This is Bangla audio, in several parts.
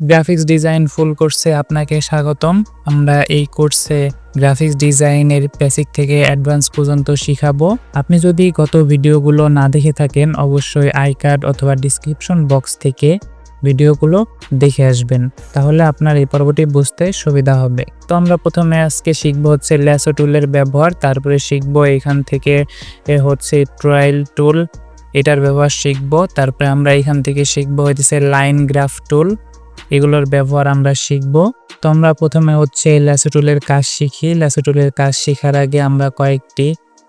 গ্রাফিক্স ডিজাইন ফুল কোর্সে আপনাকে স্বাগতম। আমরা এই কোর্সে গ্রাফিক্স ডিজাইনের বেসিক থেকে অ্যাডভান্স পর্যন্ত শিখাবো। আপনি যদি গত ভিডিওগুলো না দেখে থাকেন, অবশ্যই আই কার্ড অথবা ডিসক্রিপশন বক্স থেকে ভিডিওগুলো দেখে আসবেন। তাহলে আপনার এই পর্বটি বুঝতে সুবিধা হবে। তো আমরা প্রথমে আজকে শিখব হচ্ছে ল্যাসো টুলের ব্যবহার। তারপরে শিখব এখান থেকে হচ্ছে ট্রায়াল টুল এটার ব্যবহার শিখব। তারপরে আমরা এখান থেকে শিখব হচ্ছে লাইন গ্রাফ টুল এগুলোর ব্যবহার আমরা শিখব। তো আমরা প্রথমে হচ্ছে ল্যাসো টুলের কাজ শিখি। ল্যাসো টুলের কাজ শেখার আগে আমরা কয়েকটি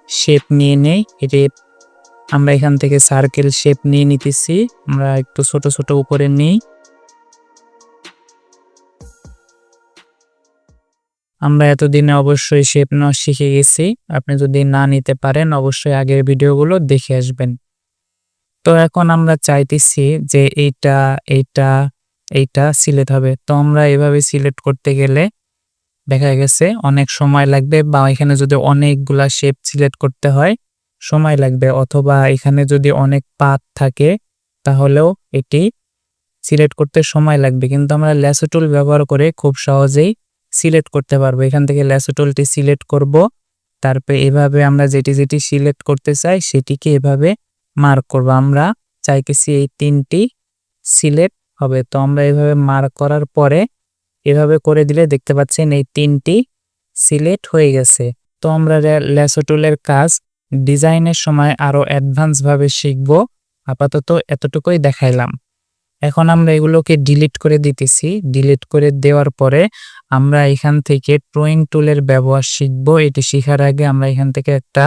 শেপ নিয়ে নেই। এটি আমরা এখান থেকে সার্কেল শেপ নিয়ে নিতেছি। আমরা একটু ছোট ছোট উপরে নিই। আমরা এতদিনে অবশ্যই শেপ নেওয়া শিখে গেছি। আপনি যদি না নিতে পারেন, অবশ্যই আগের ভিডিওগুলো দেখে আসবেন। তো এখন আমরা চাইতেছি যে এইটা এইটা এইটা সিলেক্ট হবে। তো আমরা এভাবে সিলেক্ট করতে গেলে দেখা গেছে অনেক সময় লাগবে বা এখানে যদি অনেকগুলা শেপ সিলেক্ট করতে হয়, সময় লাগবে। অথবা এখানে যদি অনেক পাত থাকে, তাহলেও এটি সিলেক্ট করতে সময় লাগবে। কিন্তু আমরা ল্যাসো টুল ব্যবহার করে খুব সহজেই সিলেক্ট করতে পারব। এখান থেকে ল্যাসো টুলটি সিলেক্ট করব। তারপরে এভাবে আমরা যেটি যেটি সিলেক্ট করতে চাই, সেটিকে এভাবে মার্ক করব। আমরা চাইতেছি এই তিনটি সিলেক্ট হবে। তো আমরা এভাবে মার্ক করার পরে এভাবে করে দিলে দেখতে পাচ্ছেন এই তিনটি সিলেক্ট হয়ে গেছে। তো আমরা ল্যাসো টুলের কাজ ডিজাইনের সময় আরও অ্যাডভান্স ভাবে শিখব। আপাতত এতটুকুই দেখাইলাম। এখন আমরা এগুলোকে ডিলিট করে দিতেছি। ডিলিট করে দেওয়ার পরে আমরা এখান থেকে ড্রয়িং টুলের ব্যবহার শিখব। এটি শেখার আগে আমরা এখান থেকে একটা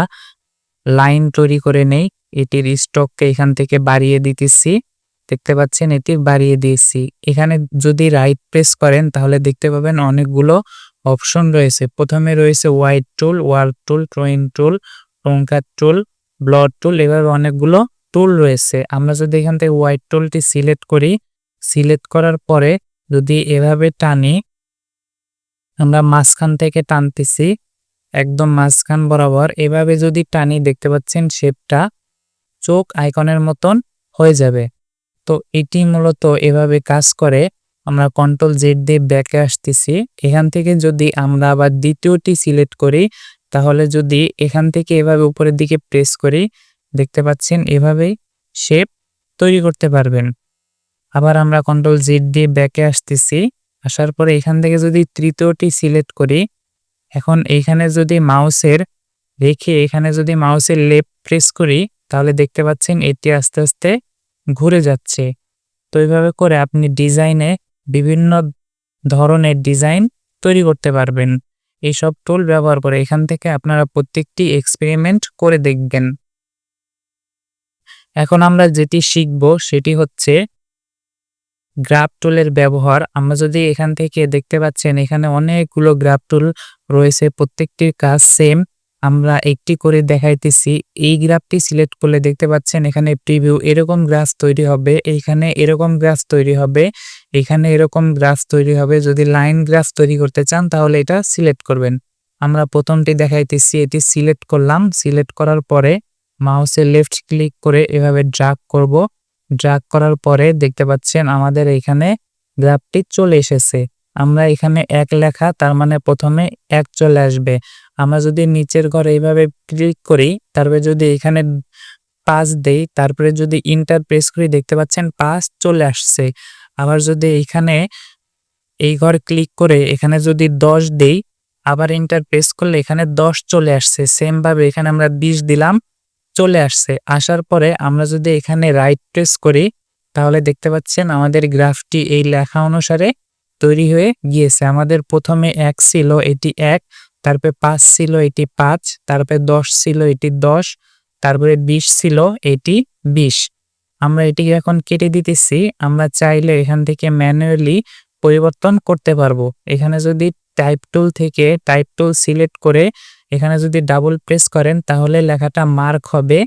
লাইন তৈরি করে নেই। এটির স্টককে এখান থেকে বাড়িয়ে দিতেছি। দেখতে পাচ্ছেন, এটি বাড়িয়ে দিয়েছি। এখানে যদি রাইট প্রেস করেন, তাহলে দেখতে পাবেন অনেকগুলো অপশন রয়েছে। প্রথমে রয়েছে white tool work tool drawing tool টঙ্কার tool ব্লড টুল এভাবে অনেকগুলো টুল রয়েছে। আমরা যদি এখান থেকে হোয়াইট টুলটি সিলেক্ট করি সিলেক্ট করার পরে যদি এভাবে টানি, আমরা মাঝখান থেকে টানতেছি, একদম মাঝখান বরাবর। এভাবে যদি টানি, দেখতে পাচ্ছেন শেপটা চোখ আইকনের মতন হয়ে যাবে। তো এটি মূলত এভাবে কাজ করে, আমরা কন্ট্রোল জেড দিয়ে ব্যাকে আসতেছি। এখান থেকে যদি আমরা আবার দ্বিতীয়টি সিলেক্ট করি, তাহলে যদি এখান থেকে এভাবে উপরের দিকে প্রেস করি, দেখতে পাচ্ছেন এভাবেই শেপ তৈরি করতে পারবেন। আবার আমরা কন্ট্রোল জেড দিয়ে ব্যাকে আসতেছি, আসার পরে এখান থেকে যদি তৃতীয়টি সিলেক্ট করি, এখন এইখানে যদি মাউসের রেখে এখানে যদি মাউসের লেপ প্রেস করি, তাহলে দেখতে পাচ্ছেন এটি আস্তে আস্তে ঘুরে যাচ্ছে। তো এইভাবে করে আপনি ডিজাইনে বিভিন্ন ধরনের ডিজাইন তৈরি করতে পারবেন। এইসব টুল ব্যবহার করে এখান থেকে আপনারা প্রত্যেকটি এক্সপেরিমেন্ট করে দেখবেন। এখন আমরা যেটি শিখব সেটি হচ্ছে গ্রাফ টুলের ব্যবহার। আমরা যদি এখান থেকে দেখতে পাচ্ছেন এখানে অনেকগুলো গ্রাফ টুল রয়েছে, প্রত্যেকটির কাজ সেম আমরা একটি করে দেখাইতেছি। এই গ্রাফটি সিলেক্ট করলে দেখতে পাচ্ছেন, এখানে প্রিভিউ এরকম গ্রাস তৈরি হবে এইখানে এরকম গ্রাস তৈরি হবে, এখানে এরকম গ্রাস তৈরি হবে। যদি লাইন গ্রাস তৈরি করতে চান, তাহলে এটা সিলেক্ট করবেন। আমরা প্রথমটি দেখাইতেছি, এটি সিলেক্ট করলাম। সিলেক্ট করার পরে মাউসে লেফট ক্লিক করে এভাবে ড্রাগ করব। ড্রাগ করার পরে দেখতে পাচ্ছেন, আমাদের এখানে গ্রাফটি চলে এসেছে। আমরা এখানে এক লেখা, তার মানে প্রথমে এক চলে আসবে। আমরা যদি নিচের ঘরে এইভাবে ক্লিক করি, তারপরে যদি এখানে পাঁচ দেই, তারপরে যদি ইন্টার প্রেস করি, দেখতে পাচ্ছেন পাঁচ চলে আসছে। আবার যদি এখানে এই ঘর ক্লিক করে এখানে যদি দশ দেই, আবার ইন্টার প্রেস করলে এখানে দশ চলে আসছে। সেম ভাবে এখানে আমরা বিশ দিলাম, চলে আসছে। আসার পরে আমরা যদি এখানে রাইট প্রেস করি, তাহলে দেখতে পাচ্ছেন আমাদের গ্রাফটি এই লেখা অনুসারে তৈরি হয়ে গিয়েছে। আমাদের প্রথমে এক ছিল এটি এক, তারপরে পাঁচ ছিল এটি পাঁচ, তারপরে দশ ছিল এটি দশ, তারপরে বিশ ছিল এটি বিশ। আমরা এটিকে এখন কেটে দিতেছি। আমরা চাইলে এখান থেকে ম্যানুয়ালি পরিবর্তন করতে পারব। এখানে যদি টাইপ টুল থেকে টাইপ টুল সিলেক্ট করে এখানে যদি ডাবল প্রেস করেন, তাহলে লেখাটা মার্ক হবে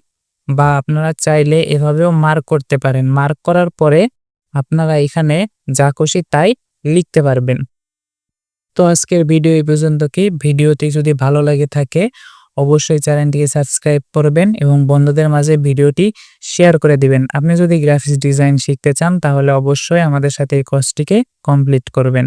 বা আপনারা চাইলে এভাবেও মার্ক করতে পারেন। মার্ক করার পরে আপনারা এখানে যা খুশি তাই লিখতে পারবেন। তো আজকের ভিডিও এই পর্যন্ত কি? ভিডিওটি যদি ভালো লাগে থাকে, অবশ্যই চ্যানেলটিকে সাবস্ক্রাইব করবেন এবং বন্ধুদের মাঝে ভিডিওটি শেয়ার করে দিবেন। আপনি যদি গ্রাফিক্স ডিজাইন শিখতে চান, তাহলে অবশ্যই আমাদের সাথে এই কোর্সটিকে কমপ্লিট করবেন।